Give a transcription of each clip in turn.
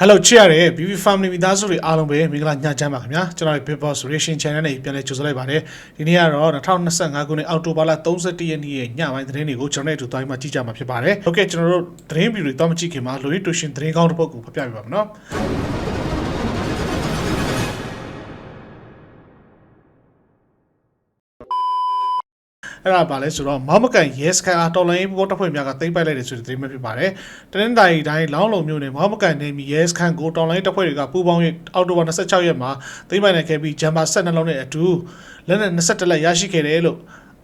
Hello ချစ်ရတဲ့ BB Family မိသားစုတွေအားလုံးပဲမင်္ဂလာညချမ်းပါခင်ဗျာကျွန်တော်တို့ Big Boss Reaction Channel နဲ့ပြန်လည်ကြိုဆိုလိုက်ပါတယ်ဒီနေ့ကတော့2025ခုနှစ်အောက်တိုဘာလ31ရက်နေ့ရဲ့ညပိုင်းသတင်းတွေကိုကျွန်တော်တို့အတူတိုင်းမှာကြည့်ကြမှာဖြစ်ပါတယ်ဟုတ်ကဲ့ကျွန်တော်တို့သတင်းဗီဒီယိုတွေတောင်းမကြည့်ခင်မှာလိုရင်းတူရှင်သတင်းကောင်းတစ်ပုဒ်ကိုဖတ်ပြပြပါမယ်နော် အဲ့ဒါပါလဲဆိုတော့မောင်မကန်ရဲစခန်းအားတော်လိုင်းဘောတပ်ဖွဲ့များကသိမ်းပိုက်လိုက်တယ်ဆိုတဲ့သတင်းပဲဖြစ်ပါတယ်။တနင်္သာရီတိုင်းလောင်းလုံမြို့နယ်မောင်မကန်နေမီရဲစခန်းကိုတော်လိုင်းတပ်ဖွဲ့တွေကပူးပေါင်း၍အောက်တိုဘာ26ရက်မှာသိမ်းပိုက်နိုင်ခဲ့ပြီးဂျမ်ဘာ12လုံးနဲ့အတူလက်နက်21လက်ရရှိခဲ့တယ်လို့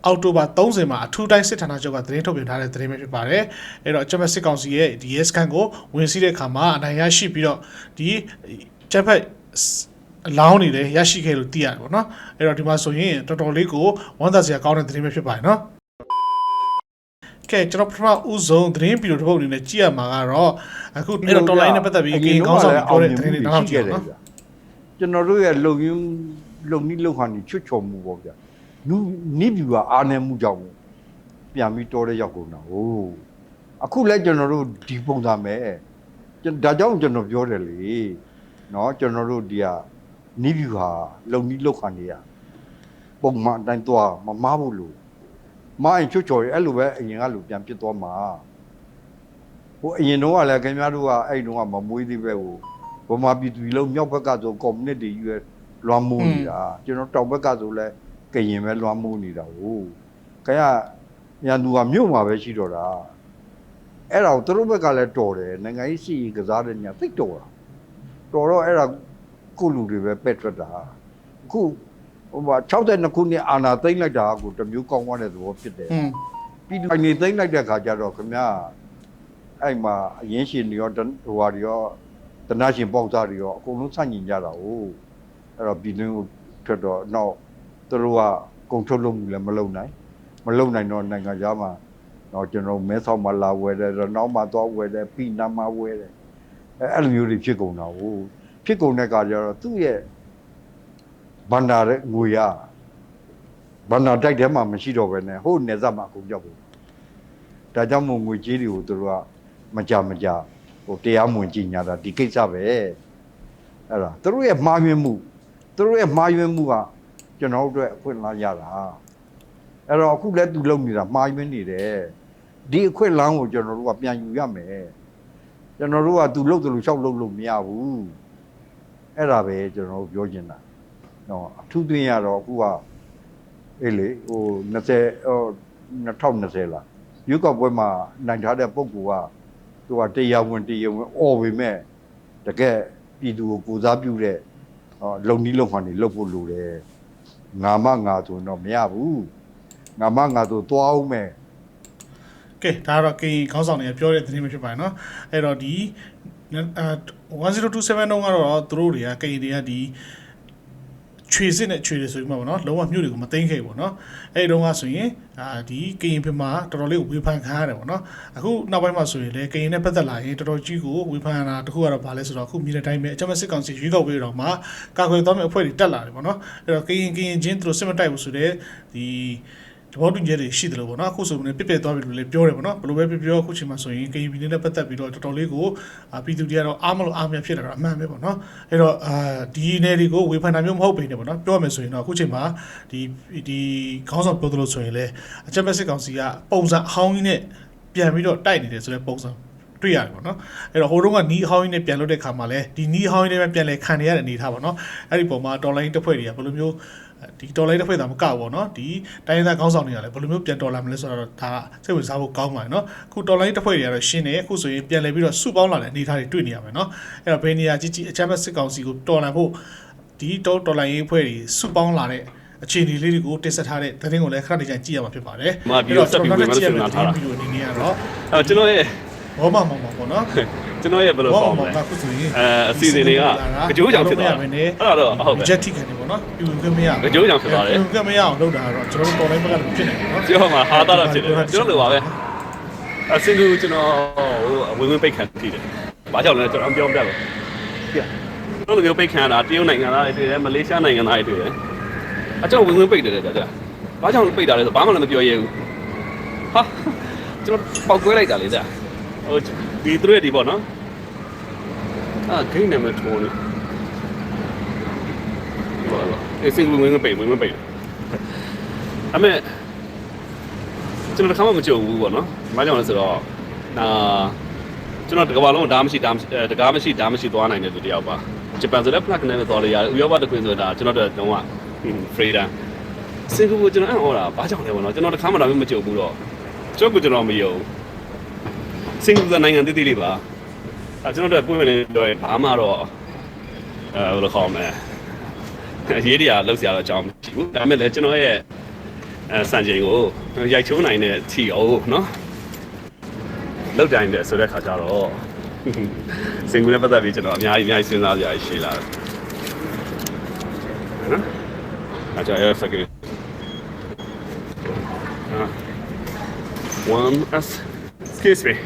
အောက်တိုဘာ30မှာအထူးတိုင်းစစ်ဌာနချုပ်ကသတင်းထုတ်ပြန်ထားတဲ့သတင်းပဲဖြစ်ပါတယ်။အဲ့တော့ဂျမတ်စစ်ကောင်စီရဲ့ဒီရဲစခန်းကိုဝင်စီးတဲ့အခါမှာအနိုင်ရရှိပြီးတော့ဒီဂျက်ဖက် အလောင်းနေတယ်ရရှိခဲ့လို့သိရတယ်ပေါ့နော်အဲ့တော့ဒီမှာဆိုရင်တော်တော်လေးကိုဝမ်းသာစရာကောင်းတဲ့သတင်းပဲဖြစ်ပါတယ်နော်ကဲကျွန်တော်ပထမဦးဆုံးသတင်းဗီဒီယိုတစ်ပုဒ်အနေနဲ့ကြည့်ရမှာကတော့အခုအဲ့တော့ online နဲ့ပတ်သက်ပြီးအကင်းကောင်းဆောင်ပြောတဲ့သတင်းတွေနောက်ကြည့်ရအောင်နော် ကျွန်တော်တို့ရဲ့လုံရင်းလုံနီးလုံခါနေချွတ်ချော်မှုပေါ့ဗျာနုနိဗျူကအာနယ်မှုကြောင့်ပြန်ပြီးတော်တဲ့ရောက်ကုန်တာဟိုအခုလဲကျွန်တော်တို့ဒီပုံစံမဲ့ကျွန်ဒါကြောင့်ကျွန်တော်ပြောတယ်လေเนาะကျွန်တော်တို့ဒီဟာ နိဗျူဟာလုံနီးလုံခါနေရပုံမှန်အတိုင်းသွားမမားဘူးလို့မိုင်းချွတ်ချော်ရအဲ့လိုပဲအရင်ကလူပြန်ပြစ်သွားမှာဟိုအရင်တော့ကလည်းခင်ဗျားတို့ကအဲ့တုန်းကမမွေးသေးပဲဟိုဗမာပြည်သူလုံးမြောက်ဘက်ကဆိုကွန်မြူနတီယူရလွှမ်းမိုးနေတာကျွန်တော်တောင်ဘက်ကဆိုလဲကရင်ပဲလွှမ်းမိုးနေတာဟုတ်ခရညာသူကမြို့မှာပဲရှိတော့တာအဲ့ဒါကိုသူတို့ဘက်ကလည်းတော်တယ်နိုင်ငံရေးစီကစားတဲ့ညာသိပ်တော်တာတော်တော့အဲ့ဒါ ကုလူတွေပဲပက်ထွက်တာအခုဟိုမှာ62ခုနှစ်အာနာသိမ့်လိုက်တာကိုတစ်မျိုးကောင်းသွားတဲ့သဘောဖြစ်တယ် อืม ပြည်သူနေသိမ့်လိုက်တဲ့ခါကျတော့ခင်ဗျာအဲ့မှာအရင်ရှင်တွေရောတဟိုဟာတွေရောတနာရှင်ပေါက်သားတွေရောအကုန်လုံးဆန့်ကျင်ကြတာ哦အဲ့တော့ပြည်တွင်းကိုထွက်တော့နောက်သူတို့ကကုံထုတ်လို့မှုလည်းမလုပ်နိုင်မလုပ်နိုင်တော့နိုင်ငံသားမှာတော့ကျွန်တော်မဲဆောက်မှာလာဝယ်တယ်နောက်မှာသွားဝယ်တယ်ပြည်နာမှာဝယ်တယ်အဲ့အဲ့လိုမျိုးတွေဖြစ်ကုန်တာ哦 ဖြစ်ကုန်တဲ့ခါကျတော့သူ့ရဲ့ဘန္တာတဲ့ငွေရဘန္တာတိုက်ထဲမှာမရှိတော့ဘဲနဲ့ဟိုနေဆက်မှာအကုန်ကြောက်ဘူးဒါကြောင့်မို့ငွေကြေးတွေကိုသူတို့ကမကြမကြဟိုတရားမဝင်ကြည်ညာတာဒီကိစ္စပဲအဲ့ဒါသူတို့ရဲ့မှားယွင်းမှုသူတို့ရဲ့မှားယွင်းမှုကကျွန်တော်တို့အတွက်အခွင့်အလမ်းရတာအဲ့တော့အခုလည်းသူလုပ်နေတာမှားယွင်းနေတယ်ဒီအခွင့်အလမ်းကိုကျွန်တော်တို့ကပြန်ယူရမယ်ကျွန်တော်တို့ကသူလုပ်တယ်လို့ရှောက်လုပ်လို့မရဘူး အဲ့ဒါပဲကျွန်တော်တို့ပြောချင်တာတော့အထူးသွင်းရတော့အခုကအေးလေဟို20ဟို2020လားရွေးကောက်ပွဲမှာနိုင်ထားတဲ့ပုံကူကသူကတရားဝင်တရားဝင်អော်ပေမဲ့တကယ်ပြည်သူကိုကိုစားပြုတဲ့ဟောလုံနီးလုံခံနေလုပ်ဖို့လိုတယ်ငါမငါဆိုရင်တော့မရဘူးငါမငါဆိုသွားအောင်မဲ့ ကဲဒါကတော့ကင်ခေါင်းဆောင်တွေကပြောတဲ့သတင်းပဲဖြစ်ပါတယ်เนาะအဲ့တော့ဒီအဲ 1027တုန်းကတော့သူတို့တွေကကင်တွေကဒီခြွေစစ်နဲ့ခြွေတွေဆိုပြီးမှပေါ့နော်လုံးဝမြို့တွေကိုမသိမ်းခဲ့ဘူးပေါ့နော်အဲ့ဒီတုန်းကဆိုရင်အာဒီကရင်ပြည်မှာတော်တော်လေးဝေဖန်ခံရတယ်ပေါ့နော်အခုနောက်ပိုင်းမှာဆိုရင်လေကရင်နဲ့ပတ်သက်လာရင်တော်တော်ကြီးကိုဝေဖန်တာတခုကတော့ဗာလဲဆိုတော့အခုမြေတိုင်းပဲအကြမ်းဖက်စစ်ကောင်စီရွေးကောက်ပွဲတော်မှာကာကွယ်သွားမယ့်အဖွဲ့တွေတက်လာတယ်ပေါ့နော်အဲ့တော့ကရင်ကရင်ချင်းသူတို့စစ်မတိုက်ဘူးဆိုတဲ့ဒီ တဘောတူညီချက်တွေရှိတယ်လို့ပေါ့နော်အခုဆိုရင်ပြစ်ပြသွားပြီလို့လည်းပြောတယ်ပေါ့နော်ဘယ်လိုပဲပြောပြောအခုချိန်မှာဆိုရင် KUB နဲ့ပတ်သက်ပြီးတော့တော်တော်လေးကိုအာပြည်သူတွေကတော့အားမလို့အားမရဖြစ်လာတာအမှန်ပဲပေါ့နော်အဲ့တော့အာဒီနယ်တွေကိုဝေဖန်တာမျိုးမဟုတ်ပေနဲ့ပေါ့နော်ပြောရမယ်ဆိုရင်တော့အခုချိန်မှာဒီဒီခေါင်းဆောင်ပြောသလိုဆိုရင်လည်းအချက်မဲ့စစ်ကောင်စီကပုံစံအဟောင်းကြီးနဲ့ပြန်ပြီးတော့တိုက်နေတယ်ဆိုတဲ့ပုံစံတွေ့ရတယ်ပေါ့နော်အဲ့တော့ဟိုတုန်းကနီးအဟောင်းကြီးနဲ့ပြန်လို့တဲ့ခါမှာလဲဒီနီးအဟောင်းကြီးနဲ့ပြန်လဲခံနေရတဲ့အနေထားပေါ့နော်အဲ့ဒီပုံမှာတော်လိုင်းတစ်ဖွဲ့တွေကဘယ်လိုမျိုး ဒီတော်လိုင်းတစ်ဖွဲ့သာမကဘူးပေါ့နော်ဒီတိုင်းရင်းသားခေါင်းဆောင်တွေကလည်းဘယ်လိုမျိုးပြန်တော်လာမလဲဆိုတော့ဒါစိတ်ဝင်စားဖို့ကောင်းပါတယ်နော်အခုတော်လိုင်းတစ်ဖွဲ့တွေကတော့ရှင်းတယ်အခုဆိုရင်ပြန်လဲပြီးတော့စုပေါင်းလာတဲ့အနေထားတွေတွေ့နေရမယ်နော်အဲ့တော့ဘယ်နေရာကြီးကြီးအချမ်းဘတ်စစ်ကောင်စီကိုတော်လှန်ဖို့ဒီတော်တော်လိုင်းရေးအဖွဲ့တွေစုပေါင်းလာတဲ့အခြေအနေလေးတွေကိုတင်ဆက်ထားတဲ့သတင်းကိုလည်းခဏနေကြကြည့်ရမှာဖြစ်ပါတယ်မှာပြီးတော့ဆက်ပြီးဝေဖန်လို့ဆိုနေတာထားတာဗီဒီယိုအနေနဲ့ကတော့အဲကျွန်တော်ရဲ့ဘောမမောင်မောင်ပေါ့နော် ကျွန်တော်ရဲ့ဘယ်လိုဘောပေါ့မမမောင်လဲကခုဆိုရင်အဲအစီအစဉ်တွေကကြိုးကြောင်ဖြစ်သွားတယ်အဲ့ဒါတော့ဟုတ်ပဲချက်ထိခံနေပေါ့နော်ပြူကမရကြိုးကြောင်ဖြစ်သွားတယ်ပြူကမရအောင်လုပ်တာကတော့ကျွန်တော်တို့တော်တိုင်းဘက်ကလည်းဖြစ်နေတယ်နော်ပြောမှာဟာတာတော့ဖြစ်တယ်ကျွန်တော်လိုပါပဲအစင်ကူကျွန်တော်ဟိုဝင်ဝင်ပိတ်ခံထိတယ်ဘာကြောင့်လဲကျွန်တော်ပြောပြပါပြကျွန်တော်တို့ပိတ်ခံတာတရုတ်နိုင်ငံသားတွေတွေ့တယ်မလေးရှားနိုင်ငံသားတွေတွေ့တယ်အကျွန်တော်ဝင်ဝင်ပိတ်တယ်ကြာကြာဘာကြောင့်ပိတ်တာလဲဆိုဘာမှလည်းမပြောရဘူးဟာကျွန်တော်ပောက်ကွဲလိုက်တာလေကြာဟို ဒီသူတို့ရဲ့ဒီပေါ့နော်အာဂိမ်းနာမည်ထုံးနေဘာလဲအစင်ဝင်ဝင်ပိတ်ဝင်ဝင်ပိတ်အမေကျွန်တော်တစ်ခါမှမကြုံဘူးပေါ့နော်။ဘာကြောင့်လဲဆိုတော့အာကျွန်တော်တကဘာလုံးဓာတ်မရှိဓာတ်မရှိတကားမရှိဓာတ်မရှိသွားနိုင်တဲ့သူတယောက်ပါ။ဂျပန်ဆိုလည်း plug နဲ့သွားလို့ရတယ်။ဥရောပတခွင်ဆိုတာကျွန်တော်တို့တော့က freedom စင်ကာပူကျွန်တော်အဲ့ဟောတာဘာကြောင့်လဲပေါ့နော်ကျွန်တော်တစ်ခါမှတော့မကြုံဘူးတော့ကျွန်တော်ကကျွန်တော်မယုံ စင်ကာပူကနိုင်ငံတည်တည်လေးပါအဲကျွန်တော်တို့ပွင့်နေတော့ဘာမှတော့အဲဘယ်လိုခေါ်မလဲအရေးတရားလောက်စရာတော့အကြောင်းမရှိဘူးဒါပေမဲ့လည်းကျွန်တော်ရဲ့အဲစံချိန်ကိုရိုက်ချိုးနိုင်တဲ့ထီအောင်နော်လောက်တိုင်းတဲ့ဆိုတဲ့ခါကျတော့စင်ကာပူနဲ့ပတ်သက်ပြီးကျွန်တော်အများကြီးအများကြီးစဉ်းစားကြရရှိလာတယ်နော် I tell you, a second. Uh, one S. Excuse me.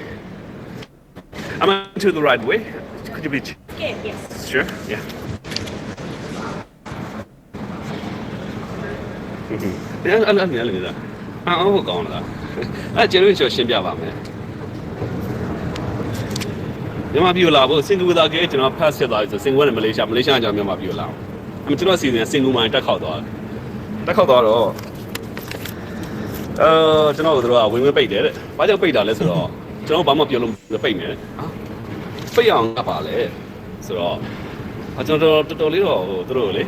Am I to the right way? Could you be ch- Yeah, yes. sure? Yeah. Yeah, I'm I'm I'm I'm အော်ဟုတ်ကောင်းလားအဲကျေလို့ရှောရှင်းပြပါမယ်မြန်မာပြည်လာဖို့စင်ကာပူသားကကျွန်တော်ဖတ်ဆက်သွားပြီဆိုစင်ကာပူနဲ့မလေးရှားမလေးရှားကကျွန်တော်မြန်မာပြည်လာအောင်အမကျွန်တော်စီစဉ်စင်ကာပူမှာတက်ခေါက်သွားတယ်တက်ခေါက်သွားတော့အဲကျွန်တော်တို့ကဝင်ဝင်ပိတ်တယ်တဲ့ဘာကြောင့်ပိတ်တာလဲဆိုတော့ ကျွန်တော်ဘာမှပြောလို့ပိတ်မယ်ဟာပိတ်အောင်ကပါလေဆိုတော့အကျွန်တော်တော်တော်လေးတော့ဟိုသူတို့လေ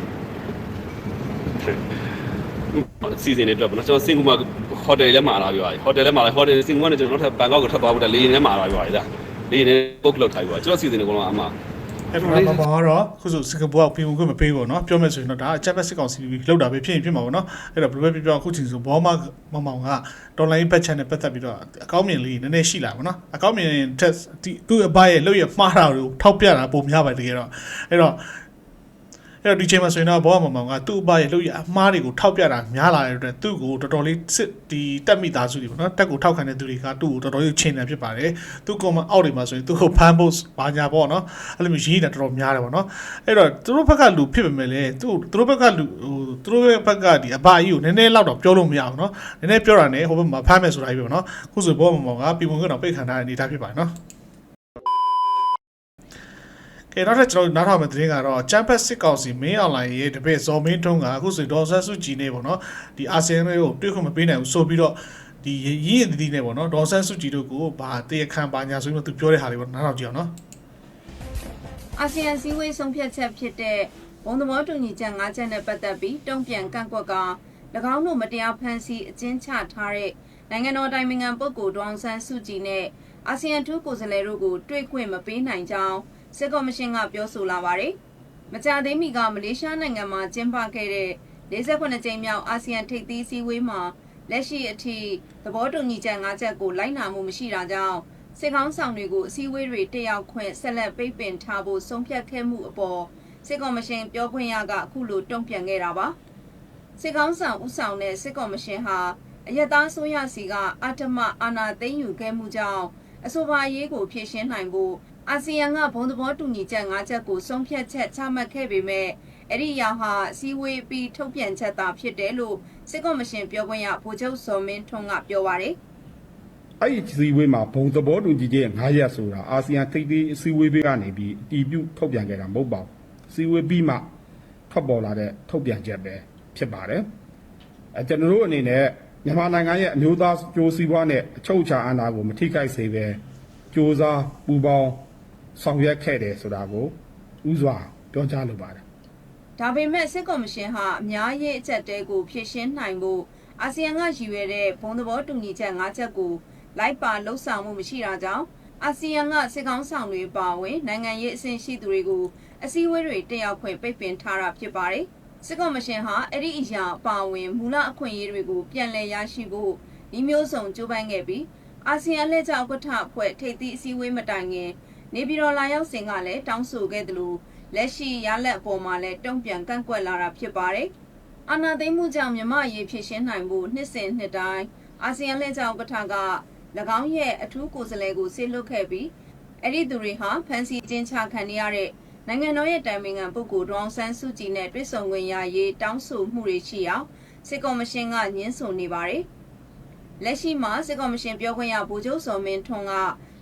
စီစဉ်နေတော့ကျွန်တော်စင်ကာပူမှာဟိုတယ်လည်းမှာလာပြီးပါတယ်ဟိုတယ်လည်းမှာလာဟိုတယ်စင်ကာပူကနေကျွန်တော်တို့ဘန်ကောက်ကိုထွက်သွားဖို့တလေရင်လည်းမှာလာပြီးပါတယ်ဒါလေရင်လည်း book လုပ်ထားပြီးပါကျွန်တော်စီစဉ်နေကောင်အမှ အဲ့တော့ဘာဘာတော့ခုဆိုစင်ကာပူကပြင်ခွင့်မပေးဘူးเนาะပြောမယ်ဆိုရင်တော့ဒါအချက်ဘက်စစ်ကောင်စီလောက်တာပဲဖြစ်ရင်ဖြစ်မှာပေါ့เนาะအဲ့တော့ဘယ်လိုပဲပြောအခုချိန်ဆိုဘောမမမောင်ကတော်လိုင်းဘက်ချန်နဲ့ပတ်သက်ပြီးတော့အကောင့်မြင်လေးနည်းနည်းရှိလာပါเนาะအကောင့်မြင်တက်ဒီသူ့အဘရဲ့လောက်ရမှားတာကိုထောက်ပြတာပုံများပါတကယ်တော့အဲ့တော့ အဲ့တော့ဒီချိန်မှာဆိုရင်တော့ဘောကမမောင်ကသူ့အဘရဲ့လှုပ်ရအမားတွေကိုထောက်ပြတာများလာတဲ့အတွက်သူ့ကိုတော်တော်လေးစစ်ဒီတက်မိသားစုတွေပေါ့နော်တက်ကိုထောက်ခံတဲ့သူတွေကသူ့ကိုတော်တော်လေးချိန်တယ်ဖြစ်ပါတယ်သူ့ကောင်မအောက်တွေမှာဆိုရင်သူ့ကိုဖန်ဖို့ဘာညာပေါ့နော်အဲ့လိုမျိုးရေးတာတော်တော်များတယ်ပေါ့နော်အဲ့တော့သူတို့ဘက်ကလူဖြစ်ပေမဲ့လည်းသူ့သူတို့ဘက်ကလူဟိုသူတို့ဘက်ကဒီအဘကြီးကိုနည်းနည်းလောက်တော့ပြောလို့မရဘူးနော်နည်းနည်းပြောတာနဲ့ဟိုဘက်မှာဖမ်းမယ်ဆိုတာကြီးပဲပေါ့နော်ခုဆိုဘောကမမောင်ကပြည်ပုံကတော့ပိတ်ခံထားတဲ့အနေအထားဖြစ်ပါတယ်နော် ကဲနောက်ထပ်ကျွန်တော်တို့နားထောင်မယ့်သတင်းကတော့ချမ်ပက်စစ်ကောင်စီမင်းအွန်လိုင်းရဲ့တပည့်ဇော်မင်းထုံးကအခုဆိုဒေါ်ဆတ်စုကြည်နေပေါ့နော်ဒီအာဆီယံတွေကိုတွေ့ခွင့်မပေးနိုင်ဘူးဆိုပြီးတော့ဒီရင်းရင်တည်တည်နေပေါ့နော်ဒေါ်ဆတ်စုကြည်တို့ကိုဘာတရားခံပါညာဆိုပြီးတော့သူပြောတဲ့ဟာလေးပေါ့နားထောင်ကြည့်အောင်နော်အာဆီယံစည်းဝေးဆုံးဖြတ်ချက်ဖြစ်တဲ့ဘုံသဘောတူညီချက်၅ချက်နဲ့ပတ်သက်ပြီးတုံ့ပြန်ကန့်ကွက်က၎င်းတို့မတရားဖန်ဆီးအကျဉ်းချထားတဲ့နိုင်ငံတော်တိုင်ပင်ခံပုဂ္ဂိုလ်ဒေါအောင်ဆန်းစုကြည်နဲ့အာဆီယံထူးကိုယ်စားလှယ်တို့ကိုတွေ့ခွင့်မပေးနိုင်ကြောင်း စစ်ကော်မရှင်ကပြောဆိုလာပါတယ်။မကြာသေးမီကမလေးရှားနိုင်ငံမှာကျင်းပခဲ့တဲ့48ကြိမ်မြောက်အာဆီယံထိပ်သီးစည်းဝေးမှာလက်ရှိအထိသဘောတူညီချက်၅ချက်ကိုလိုက်နာမှုမရှိတာကြောင့်စစ်ကောင်းဆောင်တွေကိုအစည်းအဝေးတွေတက်ရောက်ခွင့်ဆက်လက်ပိတ်ပင်ထားဖို့ဆုံးဖြတ်ခဲ့မှုအပေါ်စစ်ကော်မရှင်ပြောခွင့်ရကအခုလိုတုံ့ပြန်ခဲ့တာပါစစ်ကောင်းဆောင်ဦးဆောင်တဲ့စစ်ကော်မရှင်ဟာအယက်သားဆိုရစီကအတ္တမအာဏာသိမ်းယူခဲ့မှုကြောင့်အဆိုပါအရေးကိုဖြေရှင်းနိုင်ဖို့ အာဆီယံကဘုံသဘောတူညီချက်၅ချက်ကိုဆုံးဖြတ်ချက်ချမှတ်ခဲ့ပေမဲ့အဲ့ဒီအရာဟာအစည်းအဝေးပြီးထုတ်ပြန်ချက်သာဖြစ်တယ်လို့စစ်ကော်မရှင်ပြောခွင့်ရဗိုလ်ချုပ်စော်မင်းထွန်းကပြောပါတယ်အဲ့ဒီစည်းဝေးမှာဘုံသဘောတူညီချက်9ရက်ဆိုတာအာဆီယံထိပ်သီးစည်းဝေးပေးကနေပြီးအတီးပြုတ်ထုတ်ပြန်ခဲ့တာမဟုတ်ပါဘူးစည်းဝေးပြီးမှထွက်ပေါ်လာတဲ့ထုတ်ပြန်ချက်ပဲဖြစ်ပါတယ်အဲကျွန်တော်တို့အနေနဲ့မြန်မာနိုင်ငံရဲ့အမျိုးသားကြိုးစည်းပွားနဲ့အချုပ်အခြာအာဏာကိုမထိခိုက်စေဘဲကြိုးစားပူပေါင်း ဆောင်ရွက်ခဲ့တယ်ဆိုတာကိုဥစွာပြောကြားလိုပါတယ်ဒါပေမဲ့စစ်ကော်မရှင်ဟာအများရေးအချက်တဲကိုဖြည့်ရှင်းနိုင်ဖို့အာဆီယံကရည်ရွယ်တဲ့ဘုံသဘောတူညီချက်၅ချက်ကိုလိုက်ပါလှုပ်ဆောင်မှုမရှိတာကြောင့်အာဆီယံကစစ်ကောင်းဆောင်တွေပါဝင်နိုင်ငံရေးအဆင့်ရှိသူတွေကိုအစည်းအဝေးတွေတက်ရောက်ခွင့်ပိတ်ပင်ထားတာဖြစ်ပါတယ်။စစ်ကော်မရှင်ဟာအဲ့ဒီအရာပါဝင်မူလအခွင့်အရေးတွေကိုပြန်လည်ရရှိဖို့ဒီမျိုးစုံကြိုးပမ်းခဲ့ပြီးအာဆီယံလက်ကျဥက္ကဋ္ဌအဖွဲ့ထိပ်သီးအစည်းအဝေးမတိုင်ခင် နေပြည်တော်လာရောက်စဉ်ကလည်းတောင်းဆိုခဲ့သလိုလက်ရှိရလက်အပေါ်မှာလည်းတုံ့ပြန်ကန့်ကွက်လာတာဖြစ်ပါတယ်။အာဏာသိမ်းမှုကြောင့်မြမရေးဖြစ်ရှင်းနိုင်ဖို့နှစ်စဉ်နှစ်တိုင်းအာဆီယံလက်ကျဥက္ကဋ္ဌက၎င်းရဲ့အထူးကိုယ်စားလှယ်ကိုဆေးလွတ်ခဲ့ပြီးအဲ့ဒီသူတွေဟာဖမ်းဆီးကျင်းချခံနေရတဲ့နိုင်ငံတော်ရဲ့တိုင်ပင်ခံပုဂ္ဂိုလ်ဒေါအောင်ဆန်းစုကြည်နဲ့တွေ့ဆုံခွင့်ရရေးတောင်းဆိုမှုတွေရှိအောင်စစ်ကော်မရှင်ကညှင်းဆိုနေပါတယ်။လက်ရှိမှာစစ်ကော်မရှင်ပြောခွင့်ရဗိုလ်ချုပ်စော်မင်းထွန်းက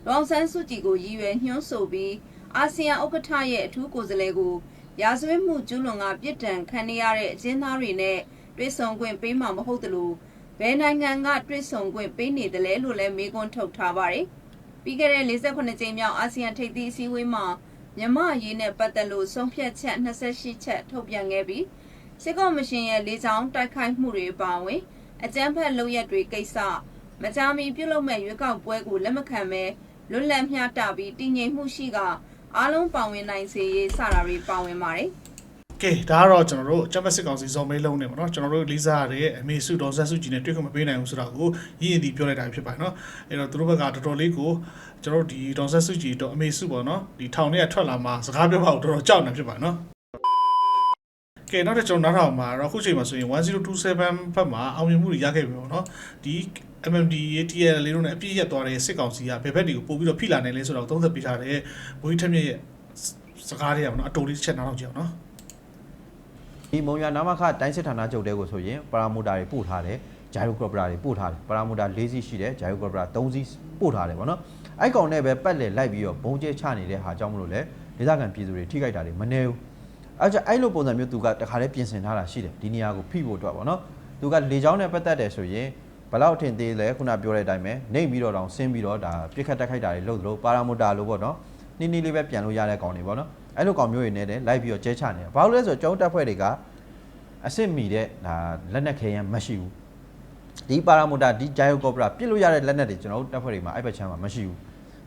ဒေါအောင်ဆန်းစုကြည်ကိုရည်ရွယ်ညှို့ဆိုပြီးအာဆီယံဥက္ကဋ္ဌရဲ့အထူးကိုယ်စားလှယ်ကိုရာဇဝတ်မှုကျူးလွန်ကပြစ်ဒဏ်ခံနေရတဲ့အကျဉ်းသားတွေနဲ့တွေ့ဆုံခွင့်ပေးမှာမဟုတ်သလိုဘယ်နိုင်ငံကတွေ့ဆုံခွင့်ပေးနေတယ်လဲလို့လည်းမေးခွန်းထုတ်ထားပါတယ်။ပြီးခဲ့တဲ့48ကြိမ်မြောက်အာဆီယံထိပ်သီးအစည်းအဝေးမှာမြန်မာအရေးနဲ့ပတ်သက်လို့ဆုံးဖြတ်ချက်28ချက်ထုတ်ပြန်ခဲ့ပြီးစစ်ကော်မရှင်ရဲ့လေကြောင်းတိုက်ခိုက်မှုတွေပါဝင်အကြမ်းဖက်လုပ်ရက်တွေကိစ္စမကြာမီပြုလုပ်မဲ့ရွေးကောက်ပွဲကိုလက်မခံပဲ လွတ်လပ်မျှတပြီးတည်ငြိမ်မှုရှိကအားလုံးပါဝင်နိုင်စေရေးစတာတွေပါဝင်ပါတယ်ကဲဒါကတော့ကျွန်တော်တို့အကြမ်းဖက်စစ်ကောင်စီဇော်မေးလုံးနေပါတော့ကျွန်တော်တို့လေးစားရတဲ့အမေစုတော်ဆက်စုကြည်နဲ့တွေ့ခွင့်မပေးနိုင်ဘူးဆိုတော့ကိုရင်းရင်ဒီပြောလိုက်တာဖြစ်ပါတယ်နော်အဲ့တော့သူတို့ဘက်ကတော်တော်လေးကိုကျွန်တော်တို့ဒီတော်ဆက်စုကြည်တော့အမေစုပေါ့နော်ဒီထောင်ထဲကထွက်လာမှစကားပြောပါတော့တော်တော်ကြောက်နေဖြစ်ပါတယ်နော်ကဲနောက်တစ်ကျွန်တော်နောက်ထောင်မှာတော့အခုချိန်မှာဆိုရင်1027ဘက်မှာအောင်မြင်မှုတွေရခဲ့ပြီပေါ့နော်ဒီ MMD TL လေးတို့နဲ့အပြည့်ရက်သွားတဲ့စစ်ကောင်စီကဘယ်ဘက်တွေကိုပို့ပြီးတော့ဖိလာနိုင်လဲဆိုတော့သုံးသပ်ပေးထားတဲ့ဘိုးကြီးထက်မြက်ရဲ့စကားတွေကပေါ့နော်အတူလေးတစ်ချက်နားထောင်ကြည့်အောင်နော်ဒီမုံရနာမခတိုင်းစစ်ဌာနချုပ်တဲကိုဆိုရင်ပါရာမိုတာတွေပို့ထားတယ်ဂျိုင်ယိုကရောပရာတွေပို့ထားတယ်ပါရာမိုတာ၄စီးရှိတယ်ဂျိုင်ယိုကရောပရာ၃စီးပို့ထားတယ်ဗောနော်အဲ့ကောင်နဲ့ပဲပတ်လည်လိုက်ပြီးတော့ဘုံကျဲချနေတဲ့ဟာကြောင့်မလို့လေဒေသခံပြည်သူတွေထိခိုက်တာတွေမနေဘူးအဲ့ကျအဲ့လိုပုံစံမျိုးသူကတခါလေးပြင်ဆင်ထားတာရှိတယ်ဒီနေရာကိုဖိဖို့အတွက်ဗောနော်သူကလေချောင်းနဲ့ပတ်သက်တယ်ဆိုရင် ဘယ်လောက်ထင်သေးလဲခုနပြောတဲ့အတိုင်းပဲနှိမ့်ပြီးတော့တောင်ဆင်းပြီးတော့ဒါပြစ်ခတ်တက်ခိုက်တာတွေလုပ်သလိုပါရာမိုတာလို့ဗောနော်နိနီးလေးပဲပြန်လို့ရတဲ့ကောင်တွေဗောနော်အဲ့လိုကောင်မျိုးတွေနဲ့လည်းလိုက်ပြီးတော့ကျဲချနေတယ်ဘာလို့လဲဆိုတော့ကျောင်းတက်ဖွဲ့တွေက အစ်စ်မီတဲ့ဒါလက်နက်ခဲယမ်းမရှိဘူးဒီပါရာမိုတာဒီဂျိုင်ယိုကောပရာပြစ်လို့ရတဲ့လက်နက်တွေကျွန်တော်တို့တပ်ဖွဲ့တွေမှာအဲ့ဘက်ချမ်းမှာမရှိဘူး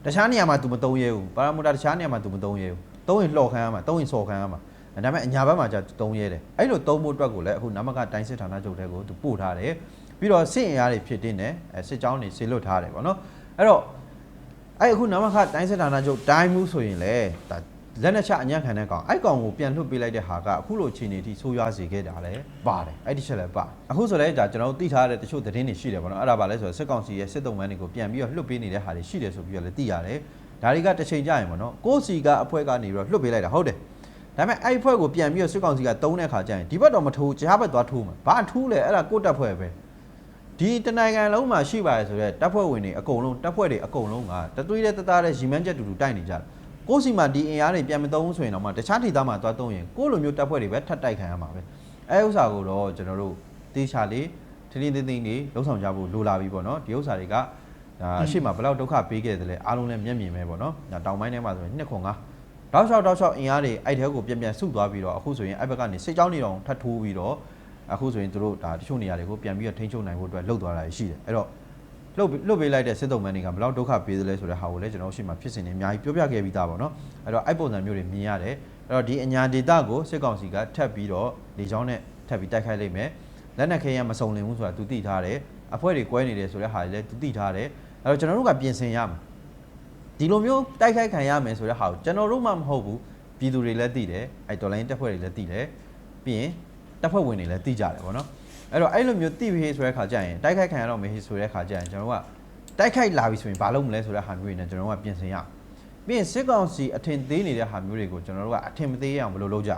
တခြားနေရာမှာ तू မသုံးရဲဘူးပါရာမိုတာတခြားနေရာမှာ तू မသုံးရဲဘူးသုံးရင်လှော်ခံရမှာသုံးရင်စော်ခံရမှာဒါပေမဲ့အညာဘက်မှာじゃသုံးရဲတယ်အဲ့လိုသုံးဖို့အတွက်ကိုလည်းအခုနမကတိုင်းစစ်ဌာနချုပ်တဲကို तू ပို့ထားတယ် ပြီးတော့စစ်အင်အားတွေဖြစ်တင်းတယ်အဲစစ်ကြောင်းတွေဆေလွတ်ထားတယ်ဗောနော်အဲ့တော့အဲ့အခုနမခတိုင်းစစ်ဌာနချုပ်တိုင်းမှုဆိုရင်လေဒါလက်နက်ချအညံ့ခံတဲ့ကောင်အဲ့ကောင်ကိုပြန်လွှတ်ပေးလိုက်တဲ့ဟာကအခုလိုအခြေအနေထိဆိုးရွားစေခဲ့တာလေပါတယ်အဲ့ဒီချက်လည်းပါအခုဆိုလဲဒါကျွန်တော်တို့သိထားတဲ့တချို့သတင်းတွေရှိတယ်ဗောနော်အဲ့ဒါပါလဲဆိုတော့စစ်ကောင်စီရဲ့စစ်တုံးမန်းတွေကိုပြန်ပြီးတော့လွှတ်ပေးနေတဲ့ဟာတွေရှိတယ်ဆိုပြီးတော့လည်းသိရတယ်ဒါတွေကတစ်ချိန်ကြာရင်ဗောနော်ကိုယ်စီကအဖွဲကနေပြီးတော့လွှတ်ပေးလိုက်တာဟုတ်တယ်ဒါပေမဲ့အဲ့ဒီဖွဲ့ကိုပြန်ပြီးတော့စစ်ကောင်စီကတုံးတဲ့ခါကျရင်ဒီဘက်တော့မထိုးကြားဘက်သွားထိုးမှာဘာထိုးလဲအဲ့ဒါကိုယ့်တပ်ဖွဲ့ပဲ ဒီတနိုင်ငံလုံးမှာရှိပါတယ်ဆိုတော့တပ်ဖွဲ့ဝင်တွေအကုန်လုံးတပ်ဖွဲ့တွေအကုန်လုံးကတသွေးတဲ့တသားတဲ့ရီမန်းချက်တူတူတိုက်နေကြတယ်ကိုယ့်စီမှာဒီအင်အားတွေပြန်မသုံးဘူးဆိုရင်တော့မှတခြားဒေသမှာသွားသုံးရင်ကိုယ့်လိုမျိုးတပ်ဖွဲ့တွေပဲထပ်တိုက်ခံရမှာပဲအဲဥစ္စာကိုတော့ကျွန်တော်တို့တေချာလေးထင်းထင်းသိမ်းသိမ်းလေးလှုပ်ဆောင်ကြဖို့လိုလာပြီပေါ့နော်ဒီဥစ္စာတွေကဒါအရှိမဘယ်လောက်ဒုက္ခပေးခဲ့တယ်လဲအားလုံးလည်းမျက်မြင်ပဲပေါ့နော်ဒါတောင်ပိုင်းထဲမှာဆိုရင်နှစ်ခွန်ငါတောက်လျှောက်တောက်လျှောက်အင်အားတွေအဲ့ထဲကိုပြန်ပြန်ဆုတ်သွားပြီးတော့အခုဆိုရင်အဲ့ဘက်ကနေစိတ်ကြောင်းနေတော့ထပ်ထိုးပြီးတော့ အခုဆိုရင်တို့ဒါတချို့နေရာတွေကိုပြန်ပြီးတော့ထိန်းချုပ်နိုင်ဖို့အတွက်လှုပ်သွားတာရှိတယ်အဲ့တော့လှုပ်လှုပ်ပေးလိုက်တဲ့စစ်တုံးမန်တွေကဘယ်လောက်ဒုက္ခပေးသလဲဆိုတဲ့ဟာကိုလည်းကျွန်တော်တို့ရှေ့မှာဖြစ်စဉ်တွေအများကြီးပြောပြခဲ့ပြီးသားပေါ့နော်အဲ့တော့အဲ့ပုံစံမျိုးတွေမြင်ရတယ်အဲ့တော့ဒီအညာဒေတာကိုစစ်ကောင်စီကထပ်ပြီးတော့လေကြောင်းနဲ့ထပ်ပြီးတိုက်ခိုက်လိုက်မယ်လက်နက်ခဲရမစုံလင်ဘူးဆိုတာသူသိထားတယ်အဖွဲ့တွေကွဲနေတယ်ဆိုတဲ့ဟာတွေလည်းသူသိထားတယ်အဲ့တော့ကျွန်တော်တို့ကပြင်ဆင်ရမှာဒီလိုမျိုးတိုက်ခိုက်ခံရမယ်ဆိုတဲ့ဟာကိုကျွန်တော်တို့မှမဟုတ်ဘူးပြည်သူတွေလည်းသိတယ်အဲ့တော်လိုင်းတက်ဖွဲ့တွေလည်းသိတယ်ပြီးရင် တပ်ဖွဲ့ဝင်တွေလည်းသိကြတယ်ဗောနော်အဲ့တော့အဲ့လိုမျိုးသိပြီဆိုတဲ့ခါကျရင်တိုက်ခိုက်ခံရတော့မယ်ဆိုတဲ့ခါကျရင်ကျွန်တော်တို့ကတိုက်ခိုက်လာပြီဆိုရင်ဘာလုပ်မလဲဆိုတဲ့ဟာမျိုးတွေနဲ့ကျွန်တော်တို့ကပြင်ဆင်ရအောင်ပြီးရင်စစ်ကောင်စီအထင်သေးနေတဲ့ဟာမျိုးတွေကိုကျွန်တော်တို့ကအထင်မသေးရအောင်ဘယ်လိုလုပ်ကြ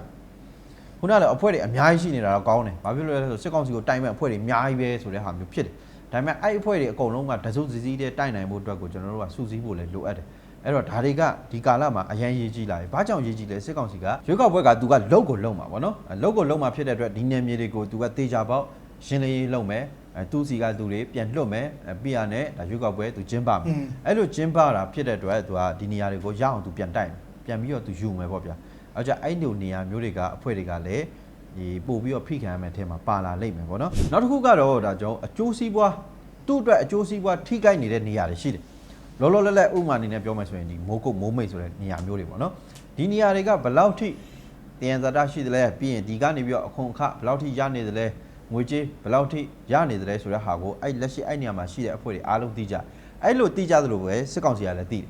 ခုနကလည်းအဖွဲ့တွေအများကြီးရှိနေတာတော့ကောင်းတယ်ဘာဖြစ်လို့လဲဆိုစစ်ကောင်စီကိုတိုင်မဲ့အဖွဲ့တွေအများကြီးပဲဆိုတဲ့ဟာမျိုးဖြစ်တယ်ဒါပေမဲ့အဲ့အဖွဲ့တွေအကုန်လုံးကတစုစည်းစည်းတည်းတိုင်နိုင်ဖို့အတွက်ကိုကျွန်တော်တို့ကစူးစီးဖို့လည်းလိုအပ်တယ် အဲ့တော့ဒါတွေကဒီကာလမှာအရန်ရေးကြီးလာပြီ။ဘာကြောင့်ရေးကြီးလဲစစ်ကောင်စီကရွေးကောက်ပွဲကသူကလုံကိုလုံမှာဗောနော်။လုံကိုလုံမှာဖြစ်တဲ့အတွက်ဒီနယ်မြေတွေကိုသူကတေချာပေါက်ရှင်းလင်းရေးလုပ်မယ်။အဲသူစီကသူတွေပြန်လွတ်မယ်။အဲပြရနဲ့ဒါရွေးကောက်ပွဲသူကျင်းပမယ်။အဲ့လိုကျင်းပတာဖြစ်တဲ့အတွက်သူကဒီနေရာတွေကိုရအောင်သူပြန်တိုက်မယ်။ပြန်ပြီးတော့သူယူမယ်ပေါ့ဗျာ။အဲကြောင့်အဲ့လိုနေရာမျိုးတွေကအဖွဲ့တွေကလည်းဒီပို့ပြီးတော့ဖိခံရမယ်အထင်မှာပါလာလိမ့်မယ်ဗောနော်။နောက်တစ်ခုကတော့ဒါကြောင့်အကျိုးစီးပွားသူ့အတွက်အကျိုးစီးပွားထိခိုက်နေတဲ့နေရာတွေရှိတယ်။ လောလောလတ်လတ်ဥမာအနေနဲ့ပြောမယ်ဆိုရင်ဒီမိုးကုတ်မိုးမိတ်ဆိုတဲ့နေရာမျိုးတွေပေါ့နော်ဒီနေရာတွေကဘယ်လောက်ထိတယံဇာတရှိသလဲပြီးရင်ဒီကနေပြီးတော့အခွန်အခဘယ်လောက်ထိရနေသလဲငွေကြေးဘယ်လောက်ထိရနေသလဲဆိုတဲ့ဟာကိုအဲ့လက်ရှိအဲ့နေရာမှာရှိတဲ့အဖွဲ့တွေအားလုံးသိကြအဲ့လိုသိကြသလိုပဲစစ်ကောင်စီကလည်းသိတယ်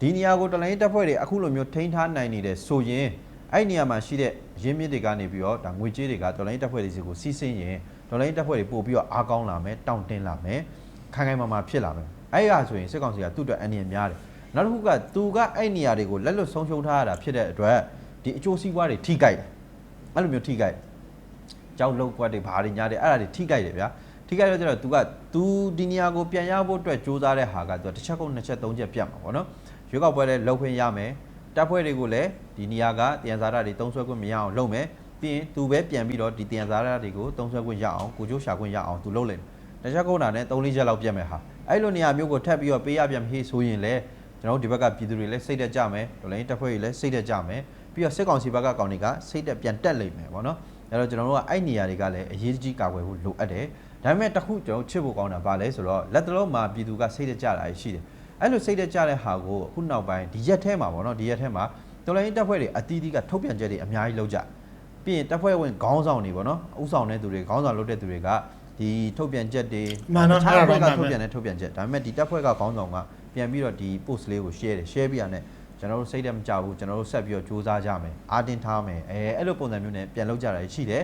ဒီနေရာကိုတလိုင်းတပ်ဖွဲ့တွေအခုလိုမျိုးထိန်းထားနိုင်နေတယ်ဆိုရင်အဲ့နေရာမှာရှိတဲ့ရင်းမြစ်တွေကနေပြီးတော့ဒါငွေကြေးတွေကတလိုင်းတပ်ဖွဲ့တွေစီကိုစီးဆင်းရင်တလိုင်းတပ်ဖွဲ့တွေပို့ပြီးတော့အားကောင်းလာမယ်တောင့်တင်းလာမယ်ခိုင်ခိုင်မာမာဖြစ်လာမယ် အဲ့ရဆိုရင်စစ်ကောင်စီကသူ့အတွက်အန္တရာယ်များတယ်နောက်တစ်ခုကသူကအဲ့နေရာတွေကိုလက်လွတ်ဆုံးရှုံးထားရတာဖြစ်တဲ့အတွက်ဒီအကျိုးစီးပွားတွေထိကြိုက်တယ်အဲ့လိုမျိုးထိကြိုက်ကြောက်လောက်ကွက်တွေဘာတွေညားတယ်အဲ့ဒါတွေထိကြိုက်တယ်ဗျာထိကြိုက်တော့ကျတော့ तू က तू ဒီနေရာကိုပြန်ရဖို့အတွက်စူးစမ်းတဲ့ဟာက तू တစ်ချက်ကုန်နှစ်ချက်သုံးချက်ပြတ်မှာပေါ့နော်ရွေးကောက်ပွဲလဲလောက်ခွင့်ရမယ် တပ်ဖွဲ့တွေကိုလည်းဒီနေရာကတယံဇာတာတွေတုံးဆွဲခွင့်မရအောင်လုပ်မယ်ပြီးရင်သူပဲပြန်ပြီးတော့ဒီတယံဇာတာတွေကိုတုံးဆွဲခွင့်ရအောင်ကိုကျိုးရှာခွင့်ရအောင်သူလုပ်လိုက် တယ်တခြားကုန်းတာနဲ့3-4ချက်လောက်ပြတ်မယ်ဟာအဲ့လိုနေရာမျိုးကိုထပ်ပြီးတော့ပေးရပြန်ဟေးဆိုရင်လည်းကျွန်တော်တို့ဒီဘက်ကပြည်သူတွေလည်းစိတ်တက်ကြမယ်ဒေါ်လာတပ်ဖွဲ့တွေလည်းစိတ်တက်ကြမယ်ပြီးတော့စစ်ကောင်စီဘက်ကကောင်တွေကစိတ်တက်ပြန်တက်လိမ့်မယ်ပေါ့နော်အဲ့တော့ကျွန်တော်တို့ကအဲ့နေရာတွေကလည်းအရေးကြီးကာကွယ်ဖို့လိုအပ်တယ်ဒါပေမဲ့တစ်ခုကျွန်တော်ချစ်ဖို့ကောင်းတာဗာလဲဆိုတော့လက်တလုံးမှာပြည်သူကစိတ်တက်ကြတာရှိတယ်အဲ့လိုစိတ်တက်ကြတဲ့ဟာကိုအခုနောက်ပိုင်းဒီရက်ထဲမှာပေါ့နော်ဒီရက်ထဲမှာဒေါ်လာတပ်ဖွဲ့တွေအတီးတီးကထုတ်ပြန်ချက်တွေအများကြီးလုပ်ကြပြီးရင်တပ်ဖွဲ့ဝင်ခေါင်းဆောင်တွေပေါ့နော်ဥဆောင်တဲ့သူတွေခေါင်းဆောင်လုပ်တဲ့သူတွေက ဒီထုတ်ပြန်ချက်တွေမှန်တော့တခြားအဲ့ဘဒါက်ကတော့မှန်ထုတ်ပြန်တဲ့ထုတ်ပြန်ချက်ဒါပေမဲ့ဒီတပ်ဖွဲ့ကခေါင်းဆောင်ကပြန်ပြီးတော့ဒီ post လေးကို share တယ် share ပြရတဲ့ကျွန်တော်တို့စိတ်တက်မကြဘူးကျွန်တော်တို့ဆက်ပြီးတော့စူးစမ်းကြမယ်အာတင်ထားမယ်အဲအဲ့လိုပုံစံမျိုးနဲ့ပြန်လုပ်ကြတာရှိတယ်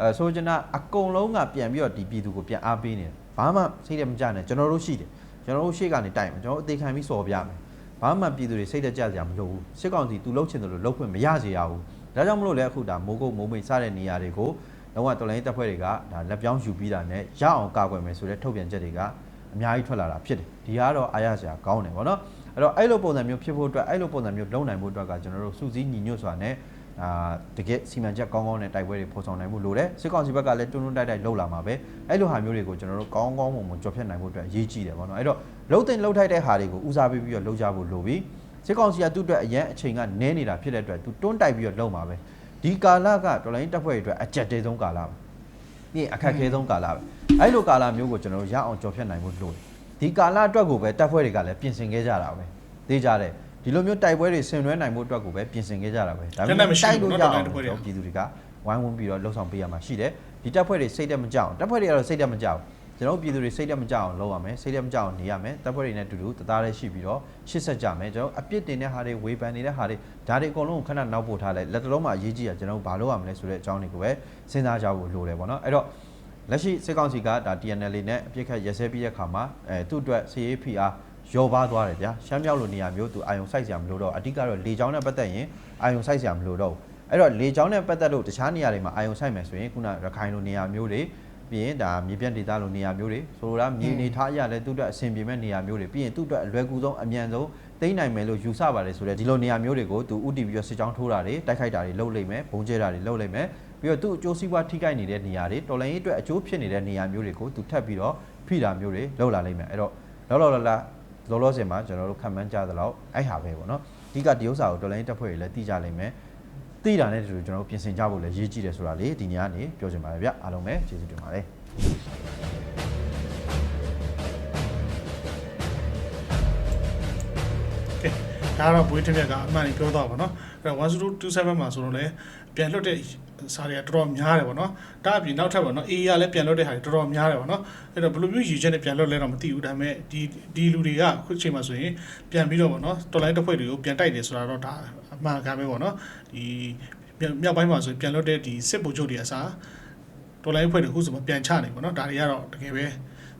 အဲဆိုကျွန်တော်အကုန်လုံးကပြန်ပြီးတော့ဒီပြည်သူကိုပြန်အားပေးနေတယ်ဘာမှစိတ်တက်မကြနဲ့ကျွန်တော်တို့ရှိတယ်ကျွန်တော်တို့ရှေ့ကနေတိုက်မယ်ကျွန်တော်တို့အသေးခံပြီးစော်ပြမယ်ဘာမှပြည်သူတွေစိတ်တက်ကြစရာမလိုဘူးစစ်ကောင်စီသူလှုပ်ချင်တယ်လို့လှုပ်ခွင့်မရစေရဘူးဒါကြောင့်မလို့လဲအခုဒါမိုးကုတ်မိုးမိတ်စတဲ့နေရာတွေကို လုံးဝတော်လိုင်းတပ်ဖွဲ့တွေကဒါလက်ပြောင်းယူပြီးတာနဲ့ရအောင်ကာကွယ်မယ်ဆိုတဲ့ထုတ်ပြန်ချက်တွေကအများကြီးထွက်လာတာဖြစ်တယ်ဒီကတော့အားရစရာကောင်းတယ်ဗောနော်အဲ့တော့အဲ့လိုပုံစံမျိုးဖြစ်ဖို့အတွက်အဲ့လိုပုံစံမျိုးလုပ်နိုင်ဖို့အတွက်ကကျွန်တော်တို့စူးစီးညီညွတ်စွာနဲ့အာတကယ်စီမံချက်ကောင်းကောင်းနဲ့တိုက်ပွဲတွေဖော်ဆောင်နိုင်ဖို့လိုတယ်စစ်ကောင်စီဘက်ကလည်းတွန်းတွန်းတိုက်တိုက်လှုပ်လာမှာပဲအဲ့လိုဟာမျိုးတွေကိုကျွန်တော်တို့ကောင်းကောင်းမွန်မွန်ကြော်ဖြတ်နိုင်ဖို့အတွက်အရေးကြီးတယ်ဗောနော်အဲ့တော့လှုပ်တဲ့လှုပ်ထိုက်တဲ့ဟာတွေကိုဦးစားပေးပြီးတော့လှုပ်ကြဖို့လိုပြီစစ်ကောင်စီကသူ့အတွက်အရန်အချိန်ကနည်းနေတာဖြစ်တဲ့အတွက်သူတွန်းတိုက်ပြီးတော့လှုပ်မှာပဲ ဒီကာလကတော်လိုင်းတပ်ဖွဲ့တွေအတွက်အကြက်တဲဆုံးကာလပဲပြီးရင်အခက်ခဲဆုံးကာလပဲအဲ့လိုကာလမျိုးကိုကျွန်တော်တို့ရအောင်ကြော်ဖြတ်နိုင်ဖို့လိုတယ်ဒီကာလအတွက်ကိုပဲတပ်ဖွဲ့တွေကလည်းပြင်ဆင်ခဲ့ကြတာပဲသိကြတယ်ဒီလိုမျိုးတိုက်ပွဲတွေဆင်နွှဲနိုင်ဖို့အတွက်ကိုပဲပြင်ဆင်ခဲ့ကြတာပဲဒါပေမဲ့တိုက်လို့ရအောင်ကျွန်တော်ပြည်သူတွေကဝိုင်းဝန်းပြီးတော့လှုပ်ဆောင်ပေးရမှာရှိတယ်ဒီတပ်ဖွဲ့တွေစိတ်တက်မကြအောင်တပ်ဖွဲ့တွေကတော့စိတ်တက်မကြအောင် ကျွန်တော်ပြည်သူတွေစိတ်တက်မကြအောင်လုပ်ရမယ်စိတ်တက်မကြအောင်နေရမယ်တပ်ဖွဲ့တွေနဲ့အတူတူတသားလေးရှိပြီးတော့ရှစ်ဆက်ကြမယ်ကျွန်တော်အပြစ်တင်တဲ့ဟာတွေဝေဖန်နေတဲ့ဟာတွေဒါတွေအကုန်လုံးကိုခဏနောက်ပို့ထားလိုက်လက်တလုံးမှာအရေးကြီးတာကျွန်တော်ဘာလုပ်ရမလဲဆိုတဲ့အကြောင်းတွေကိုပဲစဉ်းစားကြဖို့လိုတယ်ပေါ့နော်အဲ့တော့လက်ရှိစစ်ကောင်စီကဒါ TNL နဲ့အပြစ်ခတ်ရစဲပြီးတဲ့ခါမှာအဲသူ့အတွက် CAPR ရောပါသွားတယ်ဗျာရှမ်းမြောက်လိုနေရာမျိုးသူအာယုံစိုက်စရာမလိုတော့အဓိကတော့လေချောင်းနဲ့ပတ်သက်ရင်အာယုံစိုက်စရာမလိုတော့ဘူးအဲ့တော့လေချောင်းနဲ့ပတ်သက်လို့တခြားနေရာတွေမှာအာယုံစိုက်မယ်ဆိုရင်ခုနရခိုင်လိုနေရာမျိုးတွေ ပြီးရင်ဒါမြေပြန့်ဒေသလိုနေရာမျိုးတွေဆိုလိုတာမြေနေထားရလဲသူ့အတွက်အဆင်ပြေမဲ့နေရာမျိုးတွေပြီးရင်သူ့အတွက်အလွယ်ကူဆုံးအမြန်ဆုံးသိမ့်နိုင်မယ်လို့ယူဆပါတယ်ဆိုတော့ဒီလိုနေရာမျိုးတွေကိုသူဥတီပြီးတော့စစ်ကြောင်းထိုးတာတွေတိုက်ခိုက်တာတွေလုပ်လိုက်မယ်ဘုံကျဲတာတွေလုပ်လိုက်မယ်ပြီးတော့သူ့အကျိုးစီးပွားထိခိုက်နေတဲ့နေရာတွေတော်လိုင်းရေးအတွက်အကျိုးဖြစ်နေတဲ့နေရာမျိုးတွေကိုသူထပ်ပြီးတော့ဖိတာမျိုးတွေလုပ်လာလိမ့်မယ်အဲ့တော့လောလောလတ်လတ်လောလောဆယ်မှာကျွန်တော်တို့ခံမှန်းကြသလောက်အဲ့ဟာပဲပေါ့နော်အဓိကတရုပ်စာကိုတော်လိုင်းတက်ဖွဲ့တွေလည်းသိကြလိမ့်မယ် သိတာနဲ့တူတူကျွန်တော်တို့ပြင်ဆင်ကြဖို့လည်းရေးကြည့်တယ်ဆိုတာလေဒီညကနေပြောချင်ပါတယ်ဗျအားလုံးပဲကျေးဇူးတင်ပါတယ်ကဲဒါကတော့ဘွေးထက်မြက်ကအမှန်ကြီးပြောတော့ပါတော့အဲ့တော့1027မှာဆိုတော့လေပြန်လွတ်တဲ့စာတွေကတော်တော်များတယ်ပေါ့နော်ဒါအပြင်နောက်ထပ်ပေါ့နော် AA ကလည်းပြန်လွတ်တဲ့ဟာတွေတော်တော်များတယ်ပေါ့နော်အဲ့တော့ဘယ်လိုမျိုးရည်ချက်နဲ့ပြန်လွတ်လဲတော့မသိဘူးဒါပေမဲ့ဒီဒီလူတွေကအခုချိန်မှာဆိုရင်ပြန်ပြီးတော့ပေါ့နော်တော်လိုင်းတစ်ဖွဲ့တွေကိုပြန်တိုက်တယ်ဆိုတာတော့ဒါ အမှန်ကန်ပဲပေါ့နော်ဒီမြောက်ပိုင်းမှာဆိုရင်ပြန်လွတ်တဲ့ဒီစစ်ဗိုလ်ချုပ်တွေအစားတော်လိုင်းဖွဲ့တွေအခုဆိုမှပြန်ချနေပေါ့နော်ဒါတွေကတော့တကယ်ပဲ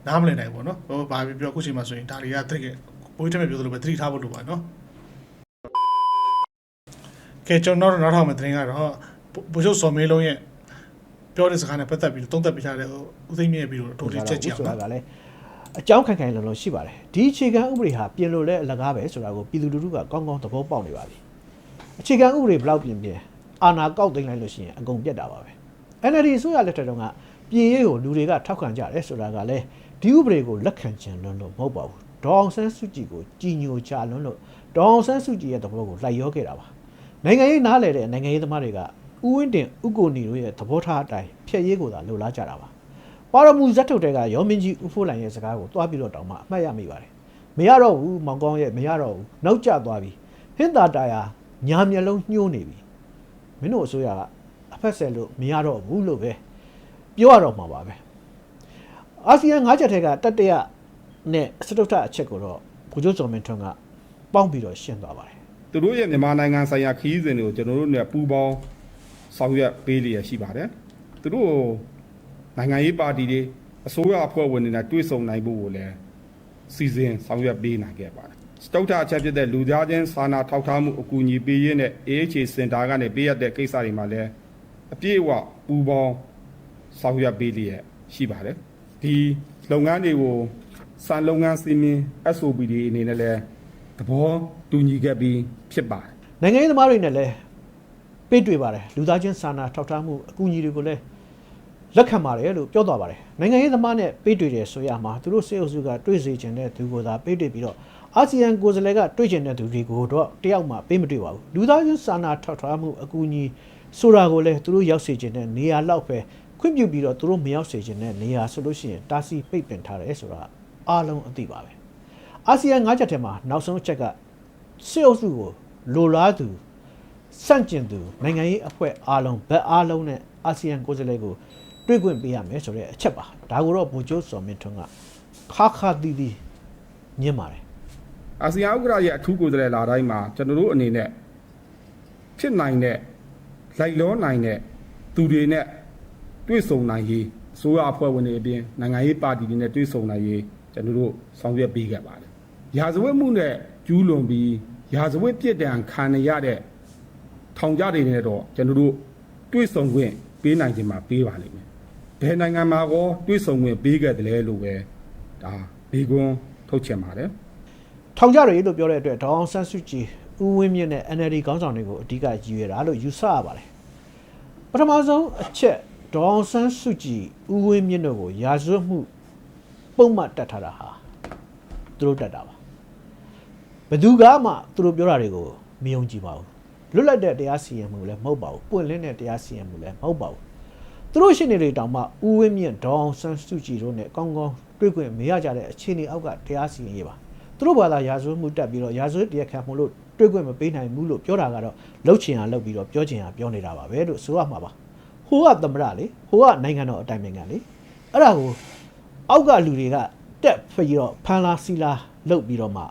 နားမလည်နိုင်ဘူးပေါ့နော်ဟိုဘာပြောပြောအခုချိန်မှာဆိုရင်ဒါတွေကတကယ်ဘွေးထက်မြက်ပြောသလိုပဲသတိထားဖို့လိုပါနော်ကဲကျွန်တော်တို့နောက်ထောင်မယ့်သတင်းကတော့ဘုချုပ်စော်မေးလုံးရဲ့ပြောတဲ့စကားနဲ့ပတ်သက်ပြီးတော့သုံးသပ်ပြထားတဲ့ဦးသိမ်းမြဲပြီးတော့ဒိုလေးချက်ကြည့်အောင်ဆိုတာနော်ကလည်းအကြောင်းခိုင်ခိုင်လုံလုံရှိပါတယ်ဒီအခြေခံဥပဒေဟာပြင်လို့လဲအလကားပဲဆိုတာကိုပြည်သူလူထုကကောင်းကောင်းသဘောပေါက်နေပါပြီ အခြေခံဥပဒေဘယ်လောက်ပြင်ပြင်အာဏာကောက်သိမ်းလိုက်လို့ရှိရင်အကုန်ပြတ်တာပါပဲ NLD အစိုးရလက်ထက်တုန်းကပြည်ရေးကိုလူတွေကထောက်ခံကြတယ်ဆိုတာကလည်းဒီဥပဒေကိုလက်ခံခြင်းလွန်းလို့မဟုတ်ပါဘူးဒေါအောင်ဆန်းစုကြည်ကိုကြီးညိုချလွန်းလို့ဒေါအောင်ဆန်းစုကြည်ရဲ့သဘောကိုလိုက်ရောခဲ့တာပါနိုင်ငံရေးနားလည်တဲ့နိုင်ငံရေးသမားတွေကဥဝင်းတင်ဥကိုနီတို့ရဲ့သဘောထားအတိုင်းဖျက်ရေးကိုသာလိုလားကြတာပါပါရမူဇက်ထုတ်တဲ့ကရောမင်းကြီးဦးဖိုးလိုင်ရဲ့စကားကိုတွားပြီးတော့တောင်းမှအမှတ်ရမိပါတယ်မရတော့ဘူးမောင်ကောင်းရဲ့မရတော့ဘူးနောက်ကျသွားပြီဟင်သာတာယာ ညာမျက်လုံးညှိုးနေပြီမင်းတို့အစိုးရကအဖက်ဆယ်လို့မရတော့ဘူးလို့ပဲပြောရတော့မှာပါပဲအာဆီယံ၅ချက်ထဲကတတရနဲ့စတုထအချက်ကိုတော့ဘုကျိုးစော်မင်းထွန်းကပေါင်းပြီးတော့ရှင်းသွားပါတယ်သူတို့ရဲ့မြန်မာနိုင်ငံဆိုင်ရာခရီးစဉ်တွေကိုကျွန်တော်တို့နဲ့ပူးပေါင်းဆောင်ရွက်ပေးလျက်ရှိပါတယ်သူတို့နိုင်ငံရေးပါတီတွေအစိုးရအဖွဲ့ဝင်တွေနဲ့တွေ့ဆုံနိုင်ဖို့ကိုလည်းစီစဉ်ဆောင်ရွက်ပေးနိုင်ခဲ့ပါတယ် စတုထအချက်ဖြစ်တဲ့လူသားချင်းစာနာထောက်ထားမှုအကူအညီပေးရင်းနဲ့ AHA စင်တာကနေပေးရတဲ့ကိစ္စတွေမှာလည်းအပြည့်အဝပူးပေါင်းဆောင်ရွက်ပေးလျက်ရှိပါတယ်ဒီလုပ်ငန်းတွေကိုစံလုပ်ငန်းစီမင်း SOP တွေအနေနဲ့လည်းသဘောတူညီခဲ့ပြီးဖြစ်ပါတယ်နိုင်ငံရေးသမားတွေနဲ့လည်းပေးတွေ့ပါတယ်လူသားချင်းစာနာထောက်ထားမှုအကူအညီတွေကိုလည်းလက်ခံပါတယ်လို့ပြောသွားပါတယ်နိုင်ငံရေးသမားနဲ့ပေးတွေ့တယ်ဆိုရမှာသူတို့စေအုပ်စုကတွေ့စေချင်တဲ့သူကိုသာပေးတွေ့ပြီးတော့ အာဆီယံကိုယ်စားလှယ်ကတွေ့ချင်တဲ့သူတွေကိုတော့တယောက်မှပေးမတွေ့ပါဘူးလူသားချင်းစာနာထောက်ထားမှုအကူအညီဆိုတာကိုလည်းသူတို့ရောက်စေချင်တဲ့နေရာလောက်ပဲခွင့်ပြုပြီးတော့သူတို့မရောက်စေချင်တဲ့နေရာဆိုလို့ရှိရင်တာစီပိတ်ပင်ထားတယ်ဆိုတာအားလုံးအသိပါပဲအာဆီယံ၅ချက်ထဲမှာနောက်ဆုံးအချက်ကစေအုပ်စုကိုလိုလားသူစန့်ကျင်သူနိုင်ငံရေးအဖွဲ့အားလုံးဘက်အားလုံးနဲ့အာဆီယံကိုယ်စားလှယ်ကိုတွေ့ခွင့်ပေးရမယ်ဆိုတဲ့အချက်ပါဒါကိုတော့ဘူကျိုးစော်မင်းထွန်းကခါခါတီးတီးညင်ပါတယ် အာဆီယံဥက္ကရာရဲ့အထူးကိုယ်စားလှယ်လာတိုင်းမှာကျွန်တော်တို့အနေနဲ့ဖြစ်နိုင်တဲ့လိုက်လောနိုင်တဲ့သူတွေနဲ့တွေ့ဆုံနိုင်ရေးအစိုးရအဖွဲ့ဝင်တွေအပြင်နိုင်ငံရေးပါတီတွေနဲ့တွေ့ဆုံနိုင်ရေးကျွန်တော်တို့ဆောင်ရွက်ပေးခဲ့ပါတယ်။ရာဇဝတ်မှုနဲ့ကျူးလွန်ပြီးရာဇဝတ်ပြစ်ဒဏ်ခံရတဲ့ထောင်ကြတွေနဲ့တော့ကျွန်တော်တို့တွေ့ဆုံခွင့်ပေးနိုင်ခြင်းမှာပေးပါလိမ့်မယ်။ဘယ်နိုင်ငံမှာကောတွေ့ဆုံခွင့်ပေးခဲ့တယ်လဲလို့ပဲဒါဘေကွန်းထုတ်ချင်ပါတယ် ထောင်ကြရည်လို့ပြောတဲ့အတွက်ဒေါအောင်ဆန်းစုကြည်ဦးဝင်းမြင့်နဲ့ NLD ခေါင်းဆောင်တွေကိုအဓိကရည်ရွယ်တာလို့ယူဆရပါတယ်ပထမဆုံးအချက်ဒေါအောင်ဆန်းစုကြည်ဦးဝင်းမြင့်တို့ကိုရာဇဝတ်မှုပုံမှန်တက်ထားတာဟာသူတို့တက်တာပါဘယ်သူကမှသူတို့ပြောတာတွေကိုမယုံကြည်ပါဘူးလွတ်လပ်တဲ့တရားစီရင်မှုလည်းမဟုတ်ပါဘူးပွင့်လင်းတဲ့တရားစီရင်မှုလည်းမဟုတ်ပါဘူးသူတို့ရှင်းနေတွေတောင်မှဦးဝင်းမြင့်ဒေါအောင်ဆန်းစုကြည်တို့နဲ့ကောင်းကောင်းတွေ့ခွင့်မရကြတဲ့အခြေအနေအောက်ကတရားစီရင်ရေးပါ သူတို့ဘာသာရာဇဝတ်မှုတက်ပြီးတော့ရာဇဝတ်တရားခံမှုလို့တွေ့ခွင့်မပေးနိုင်ဘူးလို့ပြောတာကတော့လှုပ်ချင်ရလှုပ်ပြီးတော့ပြောချင်ရပြောနေတာပါပဲလို့ဆိုရမှာပါဟိုကသမရလေဟိုကနိုင်ငံတော်အတိုင်ပင်ခံလေအဲ့ဒါကိုအောက်ကလူတွေကတက်ပြီးတော့ဖန်လာစီလာလှုပ်ပြီးတော့မှ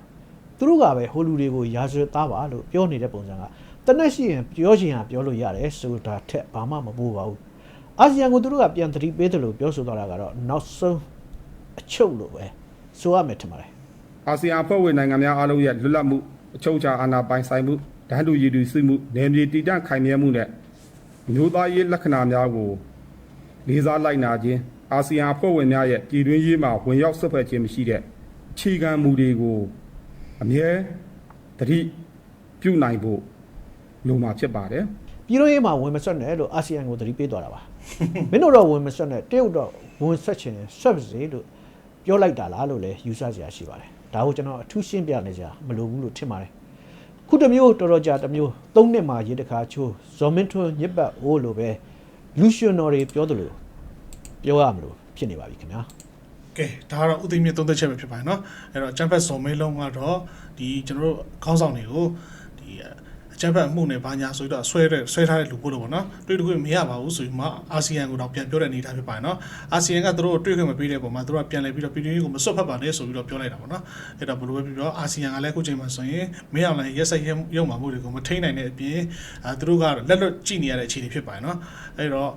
သူတို့ကပဲဟိုလူတွေကိုရာဇဝတ်သားပါလို့ပြောနေတဲ့ပုံစံကတနက်ရှိရင်ပြောချင်ရပြောလို့ရတယ်ဆိုတာထက်ဘာမှမပိုးပါဘူးအာဆီယံကိုသူတို့ကပြန်သတိပေးတယ်လို့ပြောဆိုသွားတာကတော့နောက်ဆုံးအချုပ်လို့ပဲဆိုရမယ်ထင်ပါတယ် အာဆီယံအဖွဲ့ဝင်နိုင်ငံများအားလုံးရဲ့လွတ်လပ်မှုအချုပ်အခြာအာဏာပိုင်ဆိုင်မှုဒန်းတူရည်တူစစ်မှုနယ်မြေတည်တံ့ခိုင်မြဲမှုနဲ့မျိုးသားရေးလက္ခဏာများကိုလေးစားလိုက်နာခြင်းအာဆီယံအဖွဲ့ဝင်များရဲ့ပြည်တွင်းရေးမှာဝင်ရောက်ဆက်ဖက်ခြင်းမရှိတဲ့ခြေခံမူတွေကိုအမြဲတတိပြုနိုင်ဖို့လိုမှာဖြစ်ပါတယ်ပြည်လို့ရေးမှာဝင်မဆွတ်နဲ့လို့အာဆီယံကိုသတိပေးသွားတာပါမင်းတို့တော့ဝင်မဆွတ်နဲ့တရုတ်တော့ဝင်ဆွတ်ချင်တယ်ဆွတ်ပါစေလို့ပြောလိုက်တာလားလို့လည်းယူဆစရာရှိပါတယ် ဒါကိုကျွန်တော်အထူးရှင်းပြနေကြမလိုဘူးလို့ထင်ပါတယ်ခုတစ်မျိုးတော်တော်ကြာတစ်မျိုးသုံးနှစ်မှရေတခါချိုးဇော်မင်းထွန်းညစ်ပတ်အိုးလိုပဲလူရှင်တော်တွေပြောသလိုပြောရမလို့ဖြစ်နေပါပြီခင်ဗျာ ကဲဒါကတော့ဥသိမ်းမြင့်သုံးသက်ချက်ပဲဖြစ်ပါတယ်เนาะအဲ့တော့ချမ်ဖက်စော်မေးလုံးကတော့ဒီကျွန်တော်တို့ခေါင်းဆောင်တွေကိုဒီ အကြမ်းဖက်မှုနဲ့ဘာညာဆိုပြီးတော့ဆွဲတဲ့ဆွဲထားတဲ့လူပို့လို့ပေါ့နော်တွေ့တွေ့မရပါဘူးဆိုပြီးမှအာဆီယံကိုတော့ပြန်ပြောတဲ့အနေအထားဖြစ်ပါတယ်နော်အာဆီယံကသူတို့တွေ့ခွင့်မပေးတဲ့ပုံမှာသူတို့ကပြန်လဲပြီးတော့ပြည်တွင်းရေးကိုမစွတ်ဖက်ပါနဲ့ဆိုပြီးတော့ပြောလိုက်တာပေါ့နော်အဲ့ဒါဘယ်လိုပဲပြောအာဆီယံကလည်းအခုချိန်မှာဆိုရင်မင်းအောင်လည်းရက်စက်ရုံမှာမှုတွေကိုမထိန်နိုင်တဲ့အပြင်အဲသူတို့ကလက်လွတ်ကြည့်နေရတဲ့အခြေအနေဖြစ်ပါတယ်နော်အဲ့တော့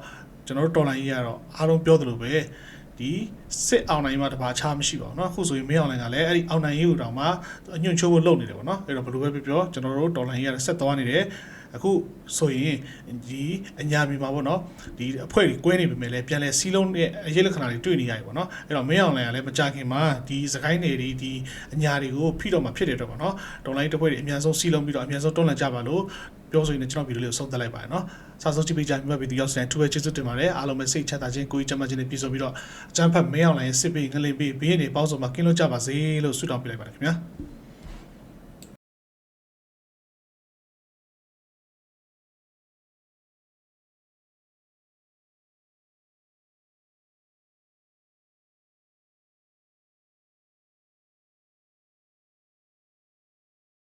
ကျွန်တော်တို့တော်လိုင်းကြီးကတော့အားလုံးပြောသလိုပဲ ဒီစစ်အောင်နိုင်မှာတပါချားမရှိပါဘူးเนาะအခုဆိုရင်မင်းအောင်နိုင်ကလည်းအဲ့ဒီအောင်နိုင်ရေးကိုတောင်မှအညွန့်ချိုးဖို့လုပ်နေတယ်ပေါ့เนาะအဲ့တော့ဘယ်လိုပဲပြောပြောကျွန်တော်တို့ဒေါ်လာရေးကဆက်သွားနေတယ်အခုဆိုရင်ဒီအညာမီမှာပေါ့เนาะဒီအဖွဲ့ကြီးကွဲနေပြီမဲ့လည်းပြန်လဲစီးလုံးရဲ့အရေးလက္ခဏာတွေတွေ့နေရတယ်ပေါ့เนาะအဲ့တော့မင်းအောင်နိုင်ကလည်းမကြခင်မှာဒီစကိုင်းနေဒီဒီအညာတွေကိုဖိတော့မှဖြစ်တယ်တော့ပေါ့เนาะဒေါ်လာရေးတစ်ဖွဲ့တွေအများဆုံးစီးလုံးပြီးတော့အများဆုံးတွန်းလှန်ကြပါလို့ ပြောဆိုရင်းနဲ့ကျွန်တော်ဗီဒီယိုလေးကိုဆုံးသက်လိုက်ပါတယ်နော်။စာဆုံးကြည့်ပေးကြမြတ်ပြီးသူရောက်စတဲ့ထူပဲကျေးဇူးတင်ပါတယ်။အားလုံးပဲစိတ်ချတာခြင်းကိုယ်ကြီးချမ်းသာခြင်းနဲ့ပြည့်စုံပြီးတော့အကျန်းဖတ်မင်းအောင်လိုင်းရဲ့စစ်ပေးငလင်ပေးဘေးရနေပေါင်းစုံမှာကင်းလွတ်ကြပါစေလို့ဆုတောင်းပေးလိုက်ပါတယ်ခင်ဗျာ။